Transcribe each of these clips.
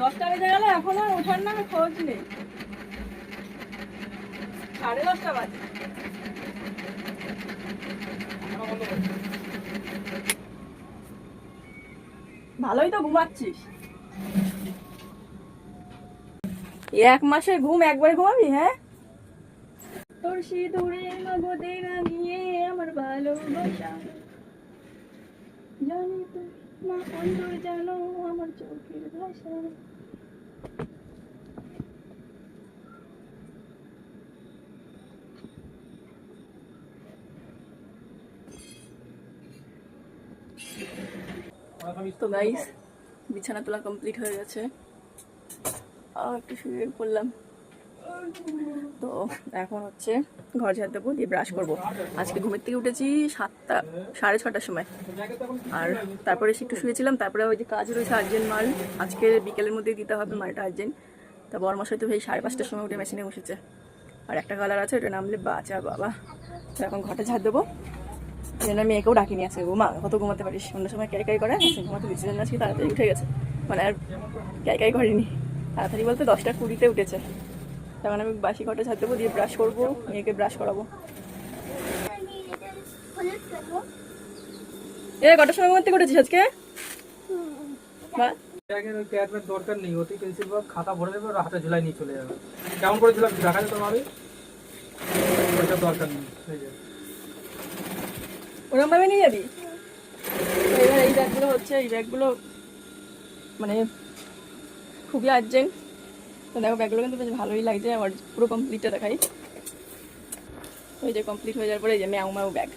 দশটা বেজে গেল, এখনও ওঠার নামে খোঁজ নেই। সাড়ে দশটা বাজে। ভালোই তো ঘুমাচ্ছিস। এক মাসে ঘুম একবারে ঘুমাবি হ্যাঁ? তোর সিঁদুরে নগদে রাঙিয়ে আমার ভালোবাসা জানি তো না অন্তর জানো আমার চোখের ভাষা। তো গাইস বিছানা তোলা কমপ্লিট হয়ে গেছে। আর একটু শুয়ে পড়লাম। তো এখন হচ্ছে ঘর ঝাড় দেবো, দিয়ে ব্রাশ করব। আজকে ঘুমের থেকে উঠেছি সাতটা, সাড়ে ছটার সময়। আর তারপরে একটু শুয়েছিলাম, তারপরে ওই যে কাজ রয়েছে আর্জেন্ট মাল, আজকে বিকেলের মধ্যেই দিতে হবে মালটা আর্জেন্ট তা বরমাসায় তো ভাই সাড়ে পাঁচটার সময় উঠে মেশিনে বসেছে। আর একটা কালার আছে, ওটা নামলে বাঁচা বাবা। তো এখন ঘরটা ঝাড় দেবো। জন্য মেয়েকেও ডাকিনি আছে ঘুমা কত ঘুমাতে পারিস? অন্য সময় ক্যাই ক্যাই করে আজকে ঘুমাতে দিচ্ছে জন্য আজকে তাড়াতাড়ি উঠে গেছে। মানে আর ক্যাই ক্যাই করেনি। তাড়াতাড়ি বলতে দশটা কুড়িতে উঠেছে। তখন আমি বাসি ঘরটা ছাড় দেবো, দিয়ে ব্রাশ করব, মেয়েকে ব্রাশ করাবো। এ, কটার সময় ঘুমাতে করেছিস আজকে? বা ওই দরকার নেই। ওতে পেন্সিল বা খাতা ভরে দেবে আর হাতে ঝুলাই নিয়ে চলে যাবে। কেমন করে ঝুলাবি দেখা যেত ওইটার দরকার নেই। এই যে ওরম ভাবে নিয়ে যাবি? এবার এই ব্যাগগুলো হচ্ছে, এই ব্যাগগুলো মানে খুবই আর্জেন্ট তো দেখো, ব্যাগগুলো কিন্তু বেশ ভালোই লাগছে আমার পুরো কমপ্লিটটা দেখাই। ওই যে কমপ্লিট হয়ে যাওয়ার পরে এই যে ম্যাও ম্যাও ব্যাগ।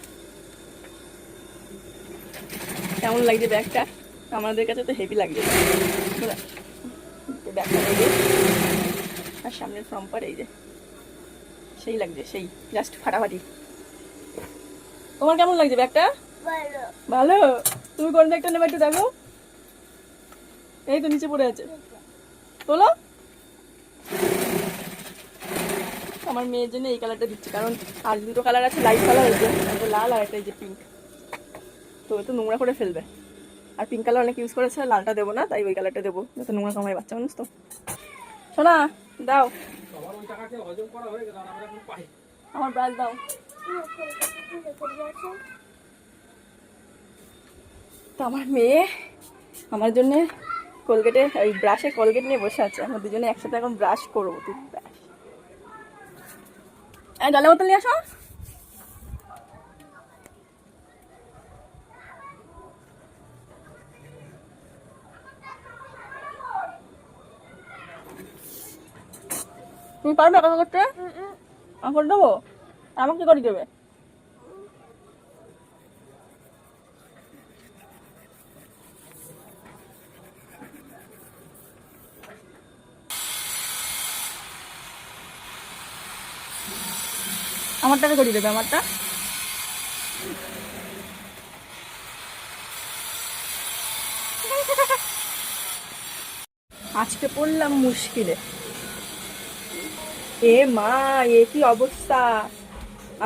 কেমন লাগছে ব্যাগটা? আমাদের কাছে তো হেভি লাগছে। ব্যাগটা এই যে। আর সামনের ফ্রম্পার এই যে, সেই লাগছে, সেই জাস্ট ফাটাফাটি। তোমার কেমন লাগছে ব্যাগটা? ভালো। তুমি কোন ব্যাগটা নেবে একটু দেখো। এই তো নিচে পড়ে আছে। তোলো। আমার মেয়ের জন্য এই কালারটা দিচ্ছি কারণ আর দুটো কালার আছে লাইট কালার আছে একটা লাল আর একটা এই যে পিঙ্ক তো তো নোংরা করে ফেলবে। আর পিঙ্ক কালার অনেক ইউজ করেছে লালটা দেবো না তাই ওই কালারটা দেবো। যাতে নোংরা কমায় বাচ্চা মানুষ তো। শোনা দাও। সবার ওই টাকাকে হজম করা হয়ে গেল আর আমরা এখন পাই। আমার ব্রাশ দাও। তো আমার মেয়ে আমার জন্য কোলগেটে ওই ব্রাশে কোলগেট নিয়ে বসে আছে। আমরা দুজনে একসাথে এখন ব্রাশ করব তুই ব্রাশ জলের বোতল নিয়ে আসো। তুমি পারবে একা করতে? করে দেবো? আমাকে করে দেবে আমারটাকে করে দেবে আমারটা? আজকে পড়লাম মুশকিলে। এ মা, এ কি অবস্থা?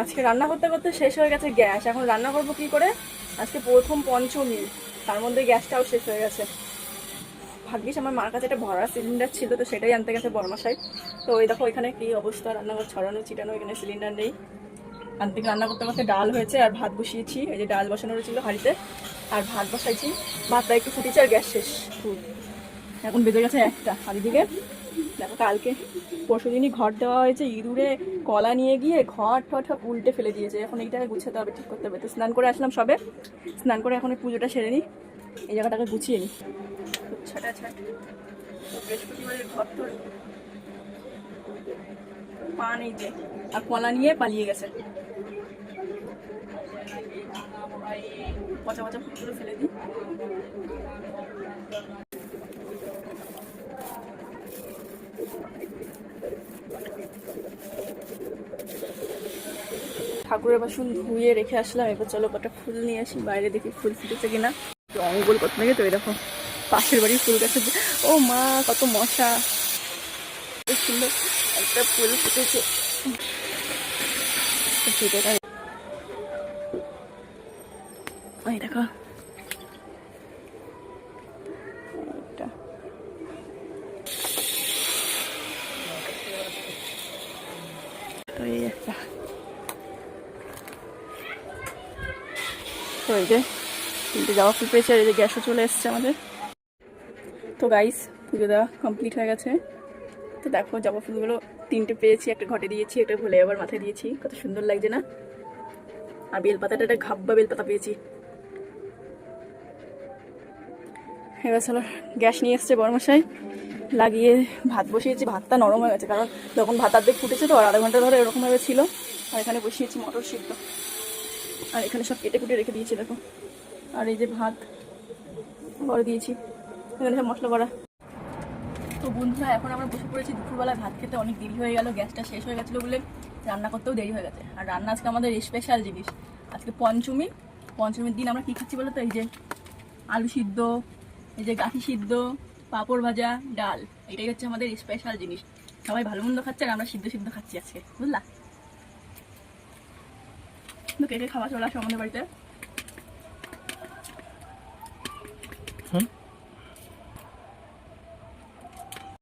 আজকে রান্না করতে করতে শেষ হয়ে গেছে গ্যাস। এখন রান্না করব কি করে? আজকে প্রথম পঞ্চমী, তার মধ্যে গ্যাসটাও শেষ হয়ে গেছে। ভাগ্যিস আমার মার কাছে একটা ভরা সিলিন্ডার ছিল, তো সেটাই আনতে গেছে বর্মাশাই তো ওই দেখো এখানে কি অবস্থা, রান্নাঘর ছড়ানো, ছিটানো, এখানে সিলিন্ডার নেই। আন থেকে রান্না করতে করতে ডাল হয়েছে আর ভাত বসিয়েছি, এই যে ডাল বসানো ছিল হাঁড়িতে। আর ভাত বসাইছি, ভাতটা একটু ফুটেছে আর গ্যাস শেষ। এখন বেজে গেছে একটা। আর এদিকে, দেখো কালকে পরশু দিনই ঘর দেওয়া হয়েছে ইঁদুরে কলা নিয়ে গিয়ে ঘর ঠট উল্টে ফেলে দিয়েছে। এখন এইটাকে গুছাতে হবে ঠিক করতে হবে। তো স্নান করে আসলাম সবে। স্নান করে এখন পুজোটা সেরে নিই। এই জায়গাটাকে গুছিয়ে নিই। ছাটা ছাট। বৃহস্পতিবারের ঘর তোর পা নেই যে। আর কলা নিয়ে পালিয়ে গেছে। পচা পচা ফুলগুলো ফেলে দিই। ঠাকুরের বাসন ধুয়ে রেখে আসলাম। এবার চলো কটা ফুল নিয়ে আসি। বাইরে দেখি ফুল ফুটেছে কিনা। অঙ্গল কত নাকি তো এরকম পাশের বাড়ির ফুল গাছে ও মা, কত মশা। সুন্দর একটা ফুল ফুটেছে। দেখো। এই একটা। তো এই যে, তিনটে জবা ফুল পেয়েছি আর এই যে গ্যাসও চলে এসছে আমাদের। তো গাইস পুজো দেওয়া কমপ্লিট হয়ে গেছে। তো দেখো জবা ফুলগুলো তিনটে পেয়েছি, একটা ঘটে দিয়েছি, একটা ভুলে আবার মাথায় দিয়েছি। কত সুন্দর লাগছে না? আর বেলপাতাটা, একটা ঘাব্বা বেলপাতা পেয়েছি। এবার চলো গ্যাস নিয়ে এসছে বড়মশাই লাগিয়ে ভাত বসিয়েছি, ভাতটা নরম হয়ে গেছে, কারণ যখন ভাত আর্ধেক ফুটেছে তো, আর আধা ঘণ্টা ধরে এরকমভাবে ছিল। আর এখানে বসিয়েছি মটর সিদ্ধ। আর এখানে সব কেটে কুটে রেখে দিয়েছি, দেখো। আর এই যে ভাত করে দিয়েছি। এখানে সব মশলা করা তো বন্ধুরা, এখন আমরা বসে পড়েছি দুপুরবেলায় ভাত খেতে অনেক দেরি হয়ে গেল, গ্যাসটা শেষ হয়ে গেছিল বলে রান্না করতেও দেরি হয়ে গেছে। আর রান্না আজকে আমাদের স্পেশাল জিনিস। আজকে পঞ্চমী। পঞ্চমীর দিন আমরা কী খাচ্ছি বলো তো? এই যে আলু সিদ্ধ, এই যে গাঠি সিদ্ধ, পাঁপড় ভাজা, ডাল। এটাই হচ্ছে আমাদের স্পেশাল জিনিস। সবাই ভালো মন্দ খাচ্ছে আর আমরা সিদ্ধ সিদ্ধ খাচ্ছি আজকে, বুঝলা? তো কে খাওয়া চলে আসো আমাদের বাড়িতে।